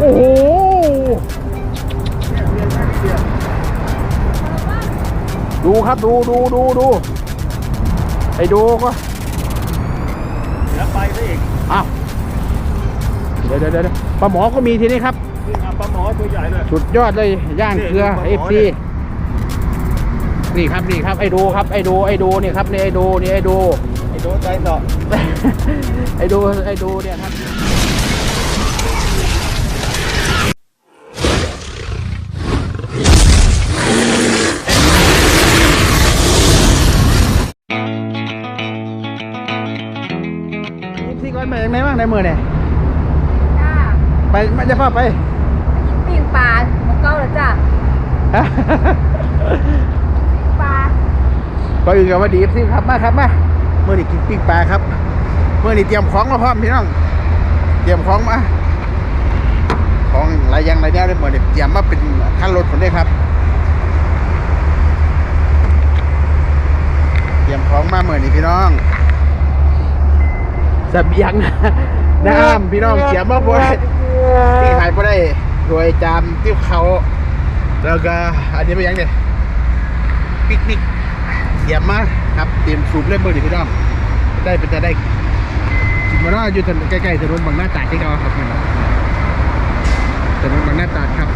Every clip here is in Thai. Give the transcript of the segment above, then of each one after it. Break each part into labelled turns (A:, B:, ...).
A: โอ้โหดูครับดูดูดูดูไอ้ดูก็
B: แล้วไปซะอีก
A: อ้าวเดี๋ยวเดี๋ยวเดี๋ยวปลาหมอก็มีทีนี้ครับ
B: นี่ครับปลาหมอตัวใหญ่เลย
A: สุดยอดเลยย่างเกลือ
B: นี่
A: เอ
B: ปลาหม
A: ฟ
B: อ
A: ซี
B: เนี่ย
A: นี่ครับนี่ครับไอ้ดูครับไอ้ดูไอ้ดูนี่ครับนี่ไอ้ดูนี่ไอ้ดู
B: ไอ้โดนใจเสาะ
A: ไอ้ดูไอ้ดูเนี่ยครับ ในมือเนี่ย
C: จ้า
A: ไปมันจะพาไป
C: กินปิ้งปลาหมูเก้าแล้วจ้า
A: ฮะ
C: ปิ้งปลา
A: ก็อื่นกับว่าดีสิครับมาครับมาเมื่อนี้กินปิ้งปลาครับ เมื่อนี้เตรียมของมาพร้อมพี่น้อง เตรียมของมา ของหลายอย่างหลายแนวเลยเมื่อนี้เตรียมมาเป็นขั้นรถคนได้ครับ เตรียมของมาเมื่อนี้พี่น้อง เสบียงน้ำพี่น้องเตรียมมาบ่ได้ที่ขายบ่ได้ถ้วยจานติ้วเขา แล้วก็อันนี้เป็นยังไงปิกนิกเตรียมมาครับเตรียมสูบเล่มเบอร์ดิพี่น้องได้เป็นจะได้กินมาแล้วอยู่ถนนใกล้ๆถนนบางหน้าตราดที่เราครับนี่นะถนนบางหน้าตราดครับ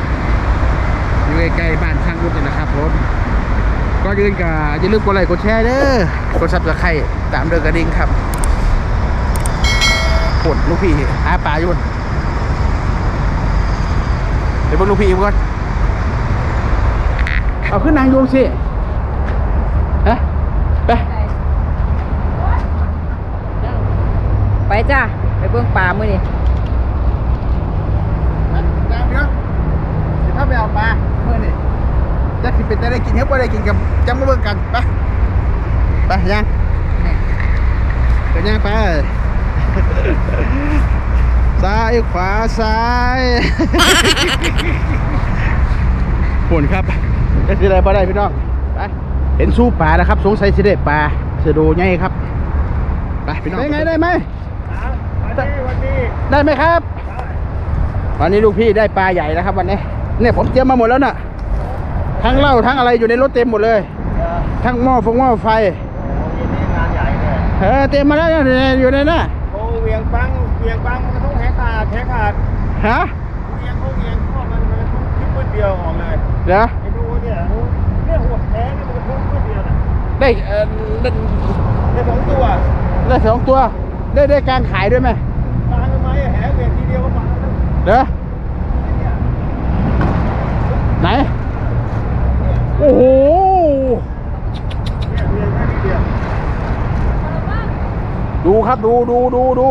A: อยู่ใกล้ๆบ้านช่างรุ่นนี่นะครับผมก็ยืนกับอย่าลืมกดไลค์กดแชร์เด้อกดซับสไครต์ตามเดินกระดิ่งครับ ปวดลูกพี่อาปลาอยู่บนเดี๋ยวเบนลูกพี่ก่อนเอาขึ้นนางโยงสิฮะไป
C: ไปจ้าไปเบิ่งปลามื้อนี้
A: น้ำพี่น้องเดี๋ยวถ้าไปเอาปลาเมื่อนี่จะกินเป็นจะได้กินเฮ้ยบ่ได้กินกับจังมาเบิ่งกัน ไป ไปย่างไปย่างไป ซ้ายขวาซ้ายปุ่นครับจะสิได้บ่ได้พี่น้องไปเห็นสู้ปลานะครับ สงสัยสิได้ปลาเสือโดใหญ่ครับไปพี่น้องได้ไงได้ไหม
B: วันนี้วันนี้
A: ได้ไหมครับวันนี้ลูกพี่ได้ปลาใหญ่นะครับ วันนี้เนี่ยผมเตรียมมาหมดแล้วน่ะ ทั้งเหล้าทั้งอะไรอยู่ในรถเต็มหมดเลย ทั้งหม้อฟงหม้อไฟ
B: มีงานใหญ่เลย
A: เออเต็มมาแล้วเนี่ยอยู่ในน่ะ
B: โอ้ เวียงปังเวียงปังมันต้องแหกขาดแหกขาด
A: ฮะ
B: เวียงเขาเวียงข้อมันมันทุกทิศพื้นเดียวออกเลย
A: เดี๋ยว
B: ไอ้ดูเนี่ยเนี่ยหัวแท้เนี่ยมันทุกพื้นเดียวนะ
A: ได้เออได้
B: ได้สองตัว
A: ได้สองตัวได้ได้การขายด้วยไหม
B: มาทำไมแหเวียงทีเดียวก็มาแล้ว
A: เดี๋ยว
B: เนี่ย
A: ไหน โอ้โห
B: เนี่ยเวียงแค่ทีเดียว
A: ดู ครับดูดูดูดู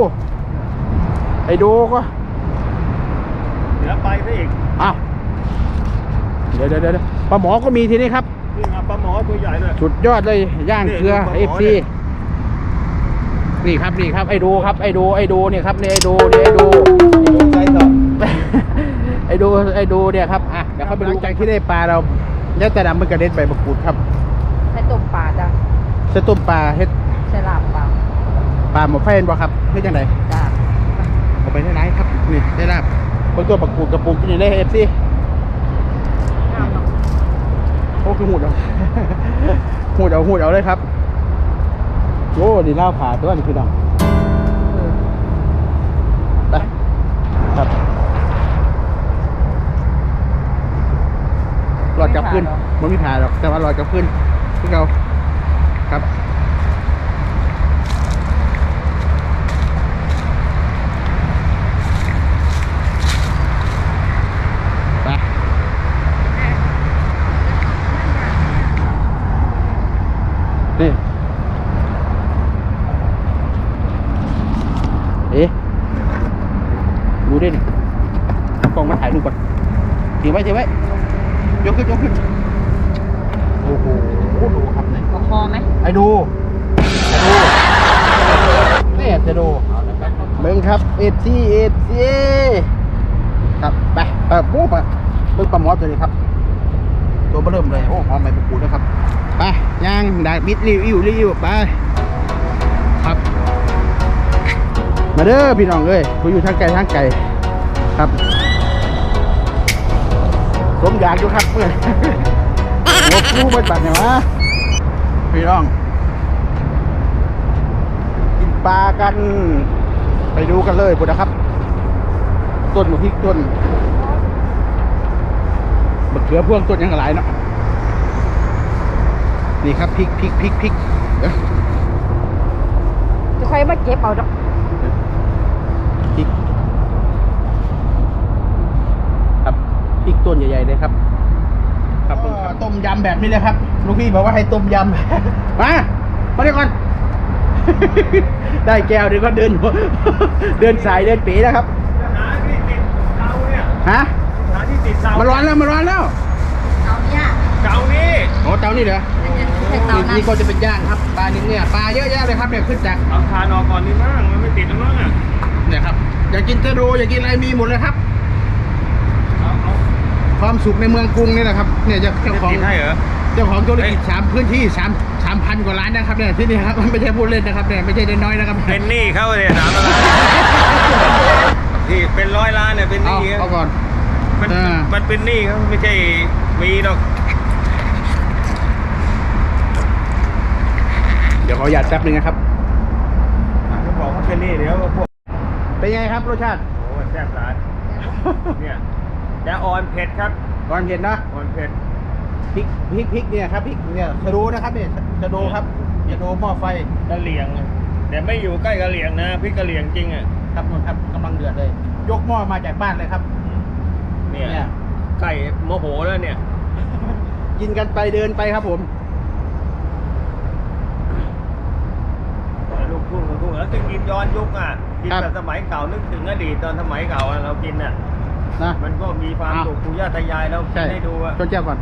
A: ไอ้ดูก็
B: เดี๋ยวไปซะอีก
A: อ้าวเดี๋ยวเดี๋ยวเดี๋ยวปลาหมอก็มีทีนี้ครับ
B: นี่ครับปลาหมอตัวใหญ่เลย
A: สุดยอดเลยย่างเกลือ
B: นี่
A: เอ
B: ดู
A: ฟ
B: ปลาหมอ
A: ซี
B: เนี่ย
A: นี่ครับนี่ครับไอ้ดูครับไอ้ดูไอ้ดูนี่ครับนี่ไอ้ดูนี่ไอ้ดู
B: ใจเสาะ
A: ไอ้ดูไอ้ดูเนี่ยครับอะเดี๋ยวเขาไปดูจากที่ได้ปลาเราเนี่ยแต่ดำมันกระเด็นใบมะกรูดครับ
C: ใส่ต้มปลาจ้า
A: เสต้มปลาเฮ็ด
C: ใส่ลาบปลา
A: ปลาหมกไฟเห็นบ่ครับเฮ็ดยังไง
C: จ้า
A: เอาไปได้ไรครับนี่ได้ลาบบางตัวมะกรูดกระปุกกินอยู่ได้เอฟซี
C: งามเนาะ
A: โอ้คือหูดเอาหูดเอาหูดเอาเลยครับโอ้ดีล่าผ่าตัวนี้คือดัง
C: เออ
A: ไปครับหลอดกลับขึ้นมันไม่ผ่าหรอกแต่ว่าหลอดกลับขึ้นที่เราครับ ไปนี่ เอ๊ะดูดินี่เอากล้องมาถ่ายรูปก่อนถือไว้ถือไว้ ยกขึ้นยกขึ้น โอ้โห ดูครับนี่
C: เอาคอไหม
A: ไอ้ ดูไอ้ดูนี่จะดูเบิ้งครับเอฟซีเอฟซีครับไปเปิดปุ๊บอะเบิ้งปลาหมอตัวนี้ครับ ตัวเบอเริ่มเลย โอ้หอมใบมะกรูดนะครับ ไปย่างดาบิดรีวิวรีวิวไปครับ มาเด้อพี่น้องเอ้ยผู้อยู่ทางไกลทางไกลครับสมอยากอยู่ครับเพื่อนหัวคู่มันบัดเนี่ยวะพี่น้อง ปลากัน ไปดูกันเลยพุดนะครับ ต้นมะพริกต้นมะเขือพ่วงต้นยังหลายเนาะนี่ครับพริกพริกพริกพริกเอ้ย
C: จะค่อยมาเก็บเอาดอก
A: พริกครับพริกต้นใหญ่ๆเลยครับ ครับต้มยำแบบนี้เลยครับลูกพี่บอกว่าให้ต้มยำมามาเดี๋ยวก่อน ได้แก้วเดี๋ยวก็เดินเดินสายเดินปีแล้วครับ
B: หาที่ติดเตาเนี่ย
A: ฮะ
B: หาที่ติดเตา
A: มาร้อนแล้วมาร้อนแล้ว
C: เอาเนี่ย
B: เตานี่
A: โอ้เตานี่เหรอ
C: ใช่เตานั้น
A: นี่ก็จะเป็นย่างครับปลานิ่เนี่ยปลาเยอะแยะเลยครับเนี่ยขึ้นจาก
B: เอาทานออกก่อนนี่มั่งมันไม่ติดแล้วมั้งอะ
A: เนี่ยครับอยากกินเทโรอยากกินอะไรมีหมดเลยครับ
B: เอาเอา
A: ความสุขในเมืองกรุงนี่แหละครับเนี่ยเจ้าเจ้าของ
B: ติดให้เหรอ
A: เจ้าของธุรกิจ
B: เฮ้ย
A: สามพื้นที่สามสาม พันกว่าล้านนะครับเนี่ยที่นี่ครับไม่ใช่พูดเล่นนะครับเนี่ยไม่ใช่น้อยๆนะครับ
B: เป็นหนี้เขาเลยสามล้านที่เป็นร้อยล้านเนี่ยเป็นห
A: เอา
B: นี้
A: เอาก่อน
B: มัน
A: อ่า
B: มันเป็นหนี้เขาไม่ใช่มีหรอก
A: เดี๋ยวขอหยาดแป๊บนึงนะครับ
B: เขาบอกว่าเป็นหนี้เดี๋ยวพวก
A: เป็นไงครับรสชาติ
B: โอ้ยแซ่บร้านเนี่ยแต่ออนเผ็ดครับ
A: ก่อนเผ็ดนะ
B: ออนเผ็ด
A: พริกพริกพริกเนี่ยครับพริกเนี่ยชะโดนะครับเนี่ยชะโดครับชะโดหม้อไฟ
B: กะเหลียงอะแต่ไม่อยู่ใกล้กะเหลียงนะพริกกะเหลียงจริงอะ
A: ครับนู่นครับกำลังเดือดเลย ยกหม้อมาจากบ้านเลยครับ
B: เนี่ย
A: เนี่ย
B: ไก่โมโหแล้วเนี่ย
A: กินกันไปเดินไปครับผม
B: ลูกทุ่งลูกทุ่งแล้วจะกินย้อนยุคอะกิน
A: ครับ
B: แบบสมัยเก่านึกถึงอดีตตอนสมัยเก่าอะเรากินอะ
A: นะ
B: มันก็มีความ
A: อ้าว
B: สุขปู่ย่าตายายเรากิ
A: ใช่
B: นให้ดูอะ
A: ชนแก้วก่อน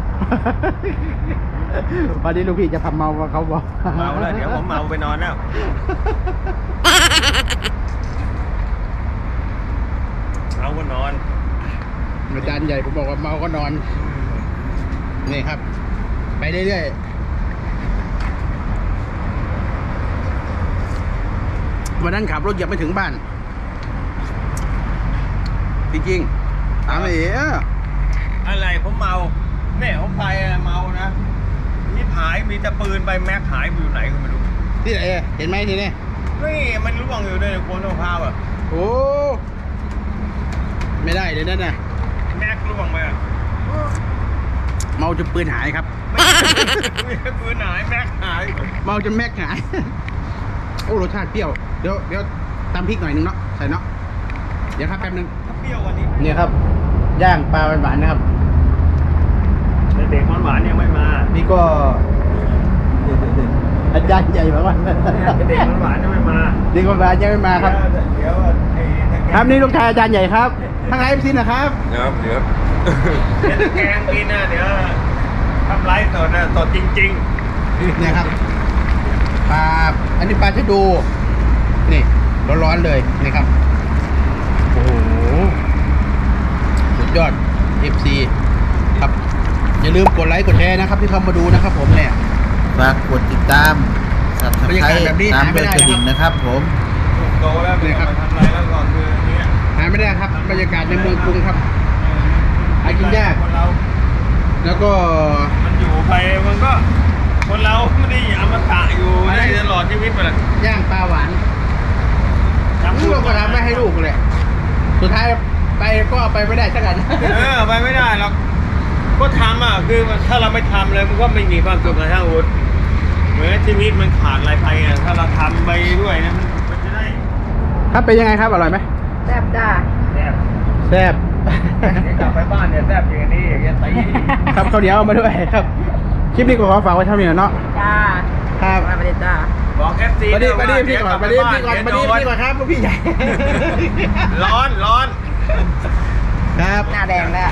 A: วันนี้ลูกพี่จะทำเมากับเขาบอก
B: เมาแล้วเดี๋ยวผมเมาไปนอนแล้วเอาก็นอน
A: อาจารย์ใหญ่ผมบอกว่าเมาก็นอน นี่ครับ ไปเรื่อยๆวันนั้นขับรถยังไม่ถึงบ้าน จริงๆ ถามไอ้เอ๋
B: อะไรผมเมาเนี่ยผมไปอะเมานะนี่หายมีแต่ปืนไปแม็กหายไปอยู่ไหนก็ไม่รู้
A: ที่ไหนเห็นไหมทีนี้
B: นี่มันร่วงอยู่ในโคนมะพร้าวอะ
A: โอ้ไม่ได้เลยนั่นน่ะ
B: แม็กร่วงไปอะ
A: เมาจนปืนหายครับ
B: ไม่ไม่ใช่ปืนหายแม็กหาย
A: เมาจนแม็กหาย โอ้รสชาติเปรี้ยว เดี๋ยวเดี๋ยวตำพริกหน่อยนึงเนาะใส่เนาะเดี๋ยวครับแป๊บนึง
B: เปรี้ยวกว่านี้
A: เนี่ยครับ ย่างปลาหวานๆนะครับ
B: แต่เด็กหวานๆยังไม่มา
A: นี่ก็ อาจารย์ใหญ่มากว่า
B: เด็กหวานๆยังไม่มา
A: ดีกว่าหวานยังไม่มาครับ
B: เดี๋ยวไอ้ตะแก
A: ครับนี่ลูกชายอาจารย์ใหญ่ครับทั้งไลฟ์ซินนะครับ
D: ครับเดี๋ยว
B: เดี๋ยวตะแกงกินนะเดี๋ยวทำไรสดนะสดจริง
A: เนี่ยครับปลาอันนี้ปลาชะดูนี่ร้อนๆเลยนี่ครับโอ้โห สุดยอด FC ครับ อย่าลืมกดไลค์กดแชร์นะครับ ที่เข้ามาดูนะครับผมเนี่ย
D: ฝากกดติดตามสับบ
A: รรยากาศแบบนี้
D: ตาม
A: หาไม่
D: เบล
A: ได้
D: กระดิ่งนะครับ ผม
B: ๆลูกโตแล้วเดี๋ยวมาทำไรแล้วก่อนคืออย่างเนี้ย
A: หาไม่ได้ครับบรรยากาศในเมืองกรุงครับ หากินยาก
B: คนเรา
A: แล้วก็
B: มันอยู่ไปมันก็ คนเราไม่ได้อมตะอยู่ได้ตลอดชีวิตไปเลย
A: ย่างปลาหวาน ลูกก็ทำไม่ให้ลูกเลย สุดท้ายไปก็เอาไปไม่ได้สักอัน
B: เออไปไม่ได้หรอกก็ทำอะคือถ้าเราไม่ทำเลยมันก็ไม่มีความสุขนะท่านอุดเหมือนชีวิตมันขาดอะไรไปอะถ้าเราทำไปด้วยนะมันมันจะได้
A: ครับเป็นยังไงครับอร่อยไหม
C: แซ่บจ้า
B: แซ่บ
A: แซ่บ
B: เดี๋ยวกลับไปบ้านเนี่ยแซ่บอย่างนี้อย่างเงี้ยตี
A: ครับข้าวเหนียวเอามาด้วยครับ คลิปนี้ก็ขอฝากไว้เท่านี้เนาะ
C: จ้า
A: ครับ
C: มาประเด็นจ้า
B: บอกเอฟซี
A: มาดีมาดีพี่ก่อนมาดีพี่ก่อนมาดีพี่ก่อนครับลูกพี่ใหญ่
B: ร้อนร้อน
A: ครับ
C: หน้าแดงแล้ว